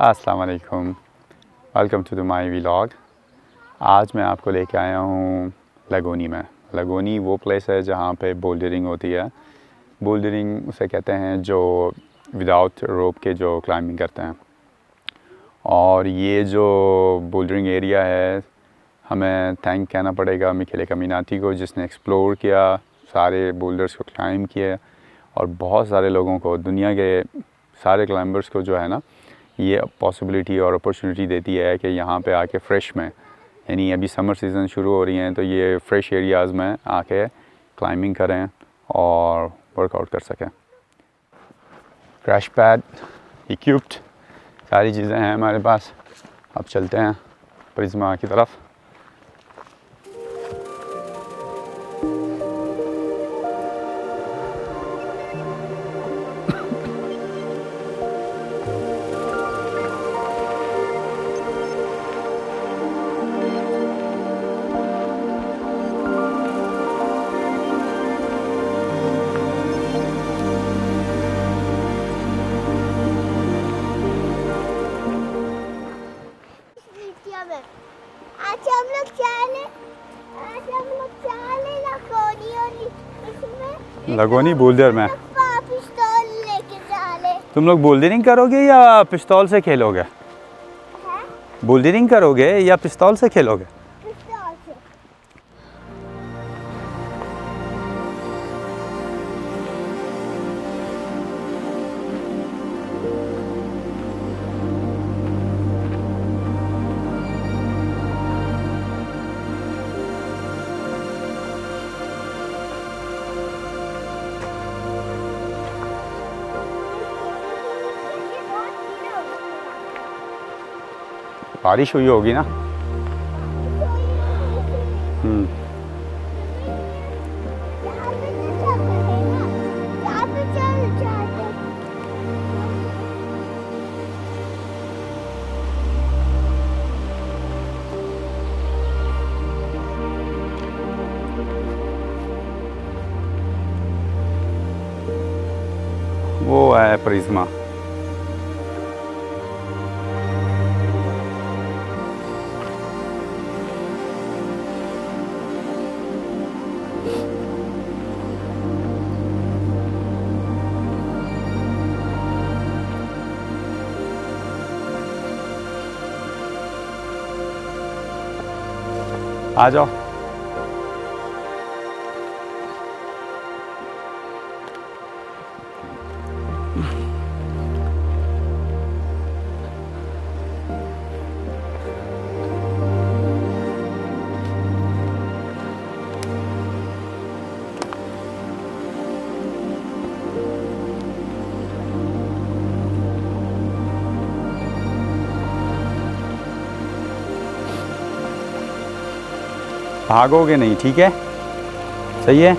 अस्सलाम वालेकुम welcome to the my vlog आज मैं आपको लेके आया हूँ लगोनी में। लगोनी वो प्लेस है जहाँ पे बोल्डरिंग होती है। बोल्डरिंग उसे कहते हैं जो विदाउट रोप के जो क्लाइंबिंग करते हैं। और ये जो बोल्डरिंग एरिया है, हमें थैंक कहना पड़ेगा मिखेले कमीनाती को, जिसने एक्सप्लोर किया, सारे बोल्डर्स को क्लाइंब किया और बहुत सारे लोगों को, दुनिया के सारे क्लाइंबर्स को जो है ना ये पॉसिबिलिटी और अपॉर्चुनिटी देती है कि यहाँ पे आके फ्रेश में, यानी अभी समर सीज़न शुरू हो रही हैं तो ये फ्रेश एरियाज़ में आके क्लाइंबिंग करें और वर्कआउट कर सकें। क्रैश पैड इक्विप्ड सारी चीज़ें हैं हमारे पास। अब चलते हैं प्रिज्मा की तरफ़। इसमें लगोनी बोल्डर में। तुम लोग बोल्डरिंग करोगे या पिस्तौल से खेलोगे? हैं? बोल्डरिंग करोगे या पिस्तौल से खेलोगे? बारिश हुई होगी ना हम्म। वो है प्रिज्मा आ जाओ भागोगे नहीं ठीक है? सही है?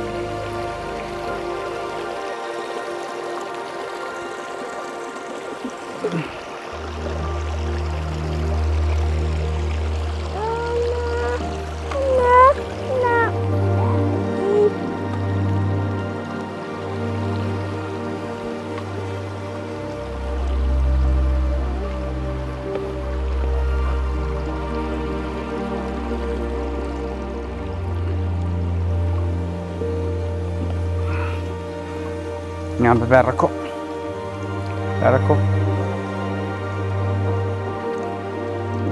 यहाँ पे पैर रखो पैर रखो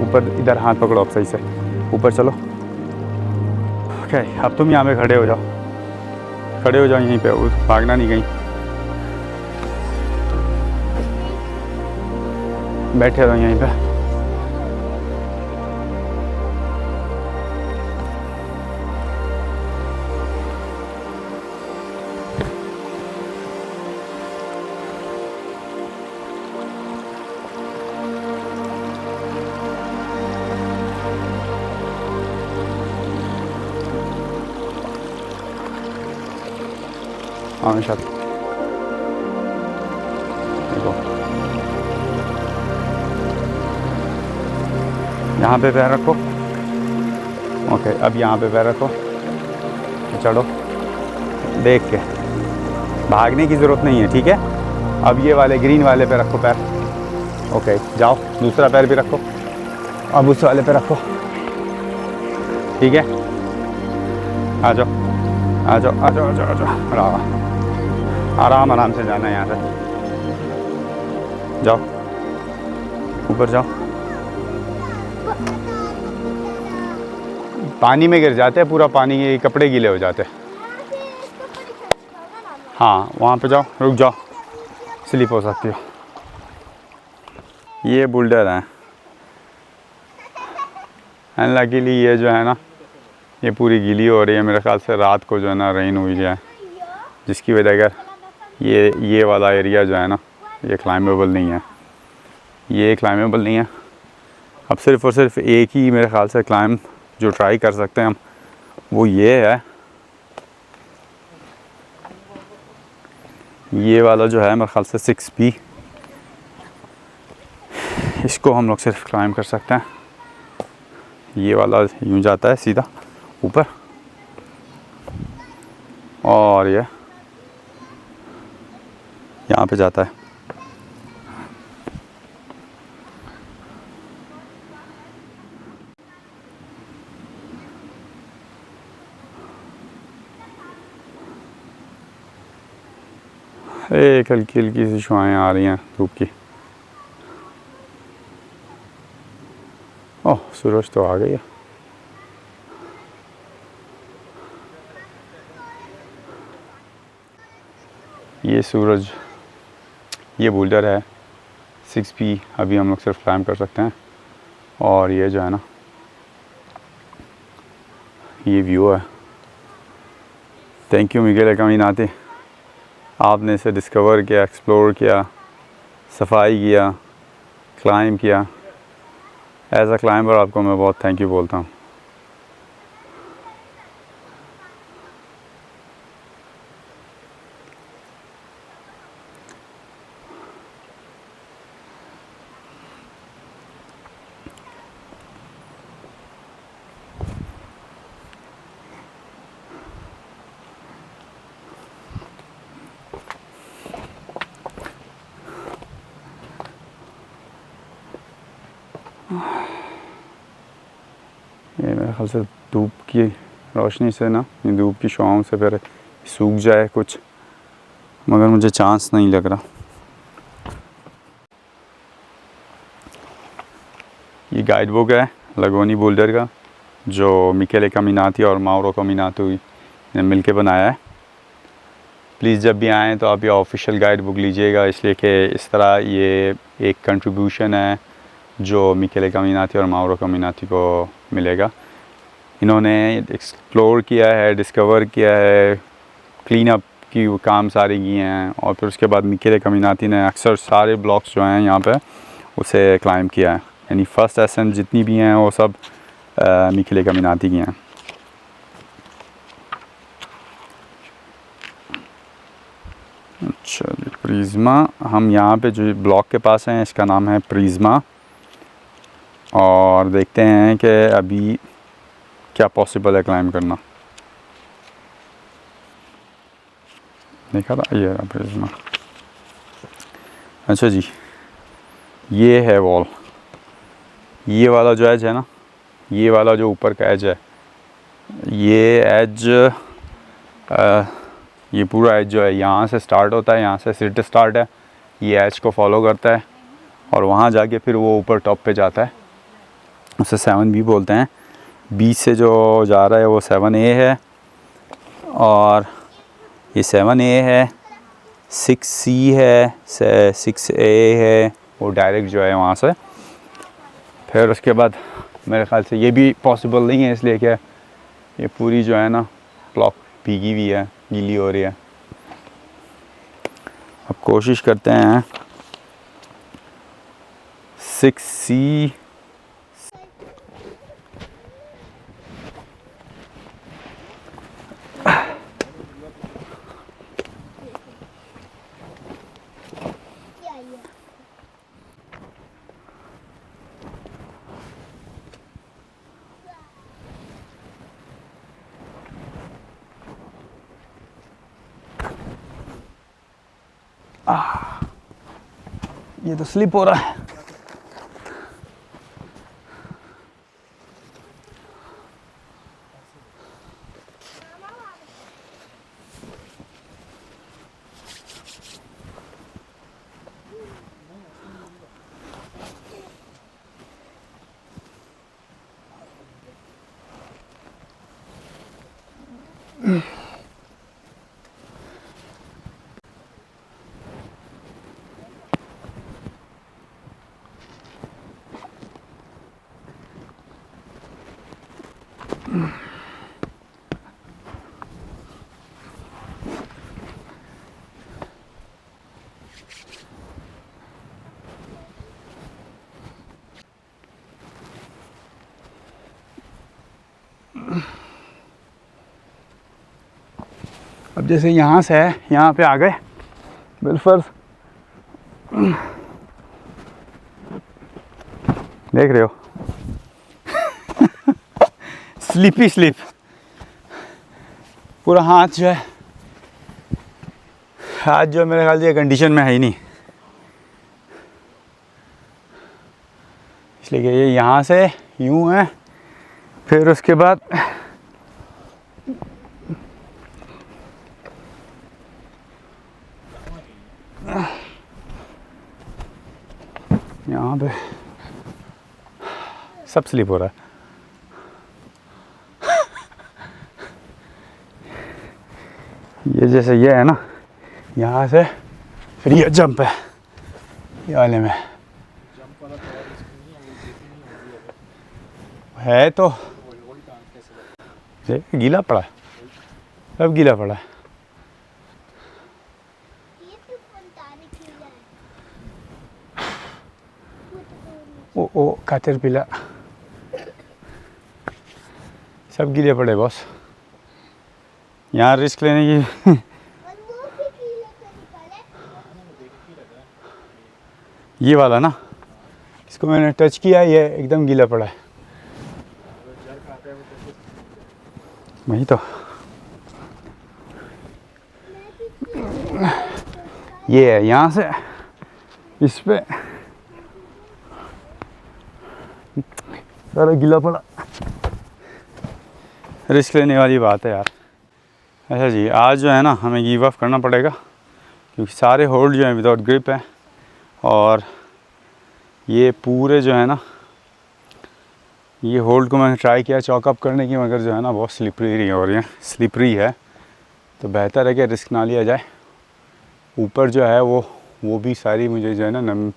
ऊपर, इधर हाथ पकड़ो, आप सही से। ऊपर चलो। ओके अब तुम यहाँ पे खड़े हो जाओ। खड़े हो जाओ यहीं पे भागना नहीं कहीं। बैठे रहो यहीं पे। हाँ निशाद देखो यहाँ पे पैर रखो ओके अब यहाँ पे पैर रखो चढ़ो देख के भागने की ज़रूरत नहीं है ठीक है अब ये वाले ग्रीन वाले पे रखो पैर ओके जाओ दूसरा पैर भी रखो अब उस वाले पे रखो ठीक है आ जाओ आ जाओ आ जाओ आ जाओ आ जाओ आराम आराम से जाना है यहाँ से। जाओ। ऊपर जाओ। पानी में गिर जाते हैं, पूरा पानी ये कपड़े गीले हो जाते हैं। हाँ वहाँ पे जाओ, रुक जाओ। स्लिप हो सकती हो। ये बुल्डर हैं। एंड लकीली ये जो है ना, ये पूरी गीली हो रही है। मेरे ख्याल से रात को जो है ना रेन हुई है। जिसकी वजह अगर ये ये वाला एरिया जो है ना, ये क्लाइमेबल नहीं है। ये क्लाइमेबल नहीं है। अब सिर्फ़ और सिर्फ़ एक ही मेरे ख्याल से क्लाइम जो ट्राई कर सकते हैं हम, वो ये है। ये वाला जो है मेरे ख्याल से सिक्स बी इसको हम लोग सिर्फ़ क्लाइम कर सकते हैं। ये वाला यूँ जाता है सीधा, ऊपर। और ये यहाँ पे जाता है। एक हल्की हल्की सी शुआएँ आ रही हैं धूप की। ओह, सूरज तो आ है। ये सूरज ये बोल्डर है। सिक्स पी अभी हम लोग सिर्फ़ क्लाइम कर सकते हैं। और ये जो है ना, ये व्यू है। थैंक यू मिगेल कमीनाती आपने इसे डिस्कवर किया एक्सप्लोर किया, सफ़ाई किया क्लाइम किया। एज अ क्लाइंबर आपको मैं बहुत थैंक यू बोलता हूँ। ख्याल से धूप की रोशनी से ना ये धूप की शुआओं से फिर सूख जाए कुछ। मगर मुझे चांस नहीं लग रहा। ये गाइड बुक है लगोनी बोल्डर का, जो मिकेले कमीनाती और माउरो कमीनातू ने मिल के बनाया है। प्लीज़ जब भी आएँ तो आप ये ऑफिशियल गाइड बुक लीजिएगा, इसलिए कि इस तरह ये एक कंट्रीब्यूशन है, जो मिकेले कमीनाती और माउरो कमीनाती को मिलेगा। इन्होंने एक्सप्लोर किया है डिस्कवर किया है क्लीन अप की वो काम सारे किए हैं और फिर उसके बाद मिकेले कमीनाती ने अक्सर सारे ब्लॉक्स जो हैं यहाँ पे उसे क्लाइम किया है। यानी फ़र्स्ट एसेंट जितनी भी हैं वो सब अ, मिकेले कमीनाती की हैं। अच्छा प्रिज्मा। हम यहाँ पे जो ब्लॉक के पास हैं इसका नाम है प्रिज्मा। और देखते हैं कि अभी क्या पॉसिबल है क्लाइम करना? देखा था? ये अच्छा जी, ये है वॉल ये वाला जो एज है ना, ये वाला जो ऊपर का एज है, ये एज ये पूरा एज जो है, यहाँ से स्टार्ट होता है, यहाँ से सिट स्टार्ट है। ये एज को फॉलो करता है और वहाँ जाके फिर वो ऊपर टॉप पे जाता है। उसे सेवन बी बोलते हैं। बी से जो जा रहा है वो सेवन ए है और ये सेवन ए है, सिक्स सी है सिक्स ए है, वो डायरेक्ट जो है वहाँ से। फिर उसके बाद मेरे ख्याल से ये भी पॉसिबल नहीं है इसलिए कि ये पूरी जो है ना ब्लॉक भीगी हुई है, गीली हो रही है। अब कोशिश करते हैं सिक्स सी स्लिप हो रहा है। अब जैसे यहाँ से है, यहाँ पे आ गए। बिलफर्स देख रहे हो। स्लीपी स्लीप पूरा हाथ जो है, हाथ जो मेरे ख्याल से कंडीशन में है ही नहीं। इसलिए ये यहाँ से यूँ है, फिर उसके बाद यहाँ पे सब स्लिप हो रहा है। ये जैसे ये है ना, यहाँ से फिर ये जंप है, ये वाले में। है तो गीला पड़ा है सब गीला पड़ा है। ओ ओ काटर पिला। सब गिले पड़े, बॉस। यहाँ रिस्क लेने की ये वाला ना? इसको मैंने टच किया, ये एकदम गीला पड़ा है। वही तो। ये है यहाँ से। इस पर सारा गीला पड़ा। रिस्क लेने वाली बात है यार। अच्छा जी, आज जो है ना हमें गिव ऑफ़ करना पड़ेगा, क्योंकि सारे होल्ड जो हैं विदाउट ग्रिप है, और ये पूरे जो है ना, ये होल्ड को मैंने ट्राई किया चॉकअप करने की, मगर जो है ना बहुत स्लिपरी हो रही है स्लिपरी है। तो बेहतर है कि रिस्क ना लिया जाए। ऊपर जो है वो वो भी सारी मुझे जो है ना नम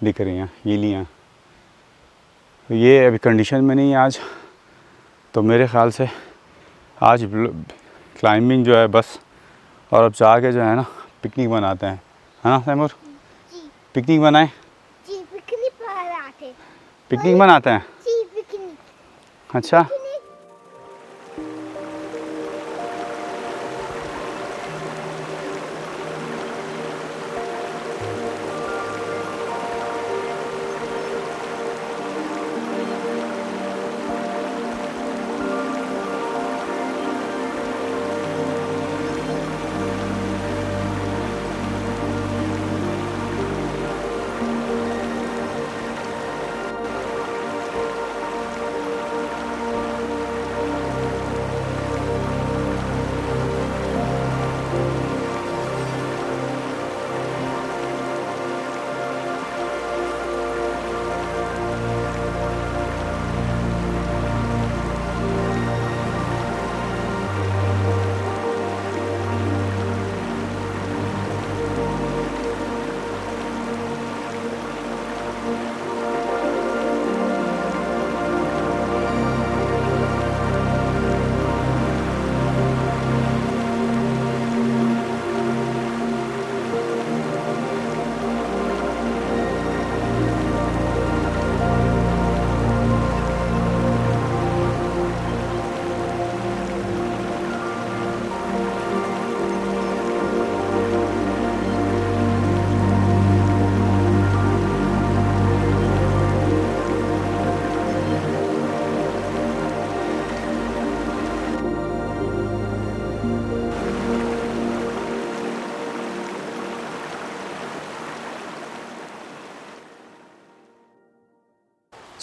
दिख रही हैं, गीली हैं। तो ये अभी कंडीशन में नहीं है आज तो मेरे ख्याल से आज क्लाइंबिंग जो है बस और अब जाके जो है ना पिकनिक बनाते हैं। है ना तैमूर पिकनिक मनाए? पिकनिक मनाते बनाते हैं? जी पिकनिक अच्छा।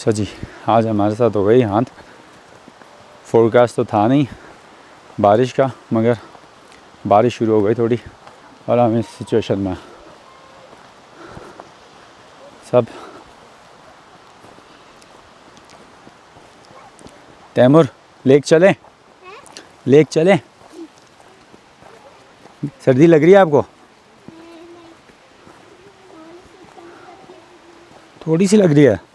अच्छा जी आज हमारे साथ हो गई हाथ। फोरकास्ट तो था नहीं, बारिश का, मगर बारिश शुरू हो गई थोड़ी, और हम इस सिचुएशन में। सब। तैमूर, लेक चले? लेक चले? सर्दी लग रही है आपको? थोड़ी सी लग रही है।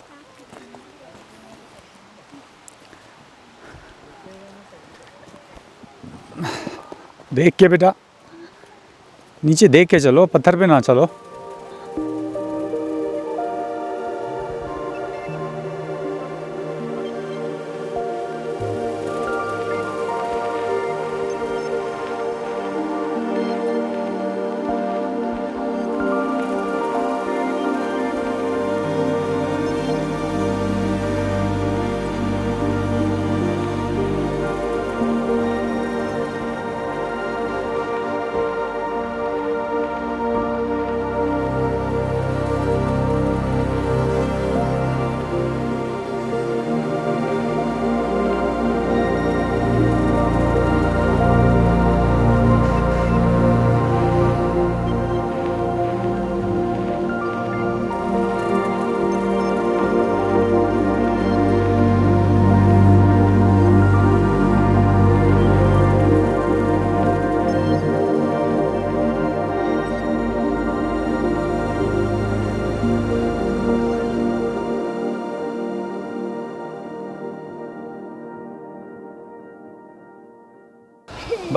देख के बेटा। नीचे देख के चलो पत्थर पे ना चलो।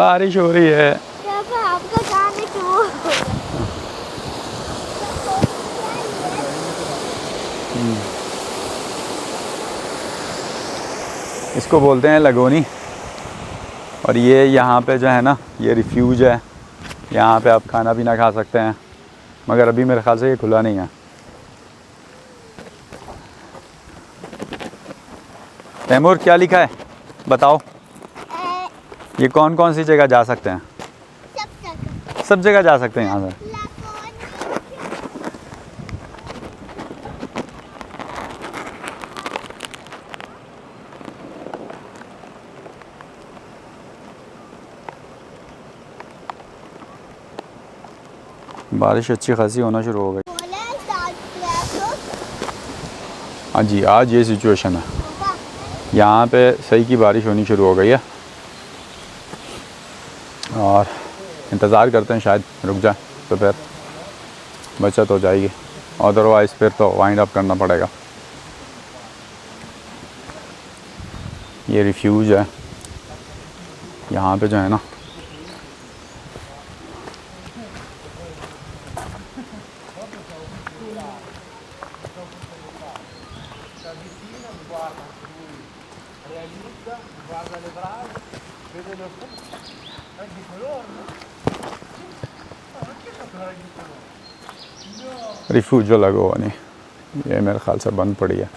बारिश हो रही है। हो गया। इसको बोलते हैं लगोनी। और ये यहाँ पे जो है ना ये रिफ्यूज है। यहाँ पे आप खाना पीना खा सकते हैं। मगर अभी मेरे ख्याल से ये खुला नहीं है। तैमूर क्या लिखा है? बताओ। ये कौन कौन सी जगह जा सकते हैं? सब जगह। जा सकते हैं यहाँ से। बारिश अच्छी खासी होना शुरू हो गई। क्लास हाँ जी आज ये सिचुएशन है। यहाँ पे सही की बारिश होनी शुरू हो गई है और इंतज़ार करते हैं शायद। रुक जाए तो फिर बचत हो जाएगी। अदरवाइज़ फिर तो वाइंड अप करना पड़ेगा। ये रिफ्यूज है। यहाँ पे जो है ना रिफ्यूज जो लगा हुआ नहीं ये मेरे ख्याल से बंद पड़ी है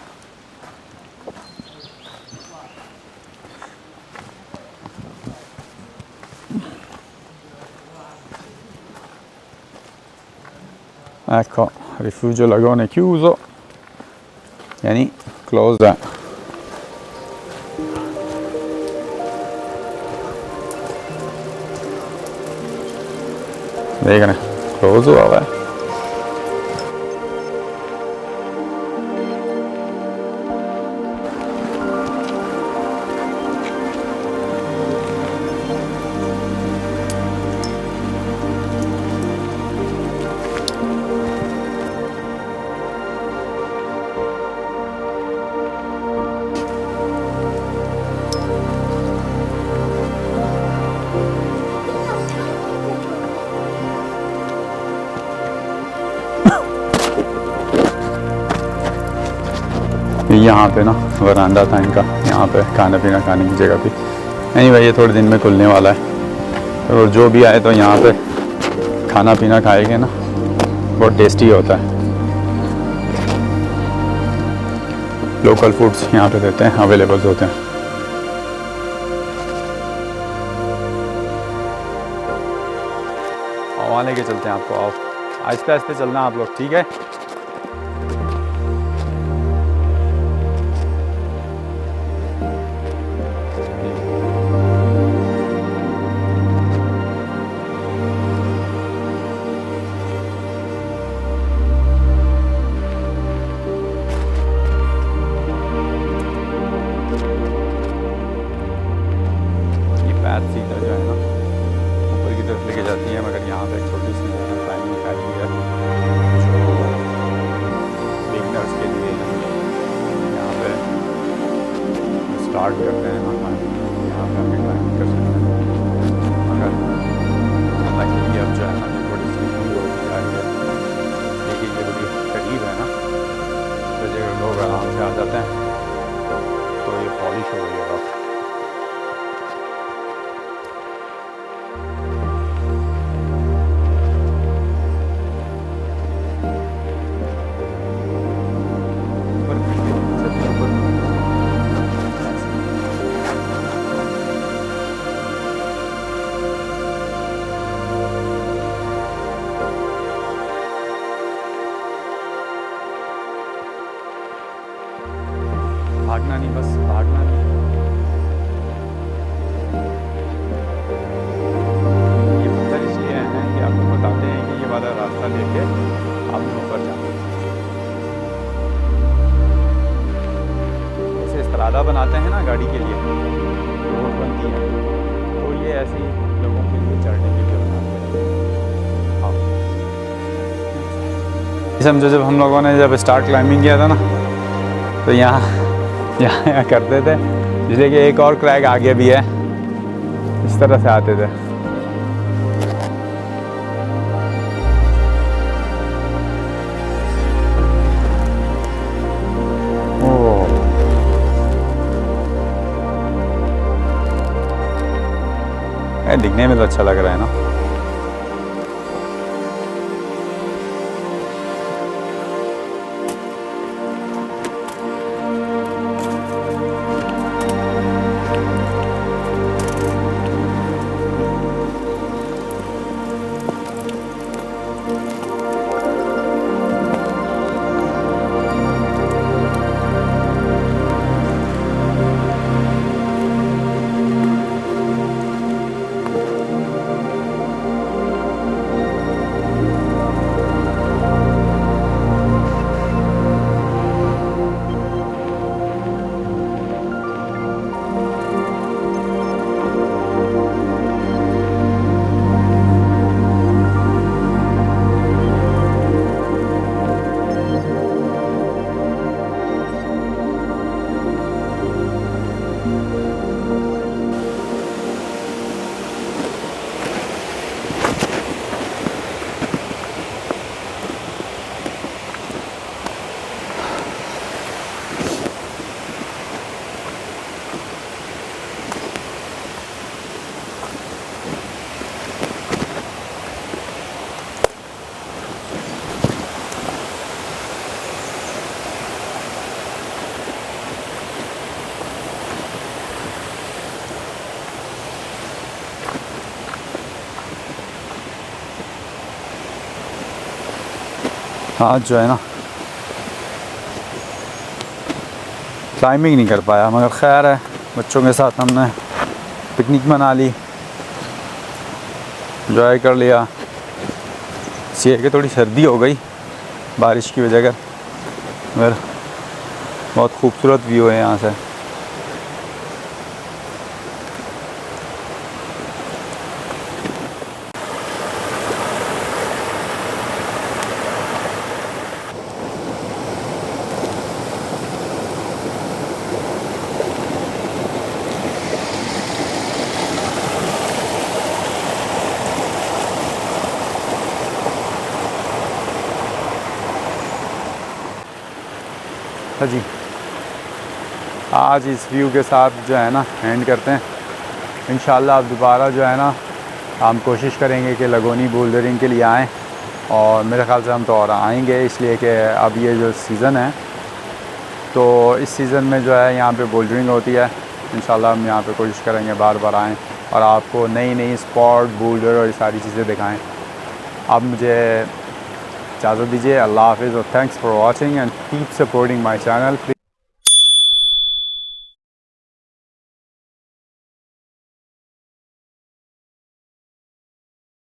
Ecco, rifugio Lagone chiuso, yani closed है देख रहे यहाँ पे ना वरांडा था इनका, यहाँ पे खाना पीना खाने की जगह भी नहीं भाई ये थोड़े दिन में खुलने वाला है। और जो भी आए तो यहाँ पे खाना पीना खाएँगे ना, बहुत टेस्टी होता है। लोकल फूड्स यहाँ पे देते हैं अवेलेबल होते हैं। वहाँ लेके चलते हैं आपको, आओ। आहिस्ते आहिस्ते चलना आप लोग, ठीक है? स्टार्ट करते भागना नहीं, बस भागना नहीं ये पत्थर इसलिए हैं कि आपको बताते हैं कि ये वाला रास्ता लेके आपने ऊपर जाना है। जैसे इस्तरादा बनाते हैं ना गाड़ी के लिए, रोड बनती है तो ये ऐसे ही लोगों के लिए चढ़ने के लिए बनाते हैं। हाँ। समझो जब हम लोगों ने जब स्टार्ट क्लाइंबिंग किया था ना तो यहाँ यहाँ यहाँ करते थे। इसलिए कि एक और क्रैक आगे भी है। इस तरह से आते थे। दिखने में तो अच्छा लग रहा है ना। आज जो है ना। क्लाइंबिंग नहीं कर पाया, मगर खैर है, बच्चों के साथ हमने पिकनिक मना ली। इंजॉय कर लिया। सीए के थोड़ी सर्दी हो गई, बारिश की वजह कर मगर बहुत खूबसूरत व्यू है यहाँ से। हाँ जी, आज इस व्यू के साथ जो है ना एंड करते हैं। इन आप दोबारा जो है ना, हम कोशिश करेंगे कि लगोनी बोल्डरिंग के लिए आएँ और मेरे ख्याल से हम तो और आएँगे, इसलिए कि अब ये जो सीज़न है तो इस सीज़न में जो है यहाँ पे बोल्डरिंग होती है। इन हम यहाँ पे कोशिश करेंगे बार बार आएँ और आपको नई नई स्पॉट बोल्डर और ये सारी चीज़ें दिखाएँ। अब मुझे JazakAllah, DJ. Thanks for watching and keep supporting my channel.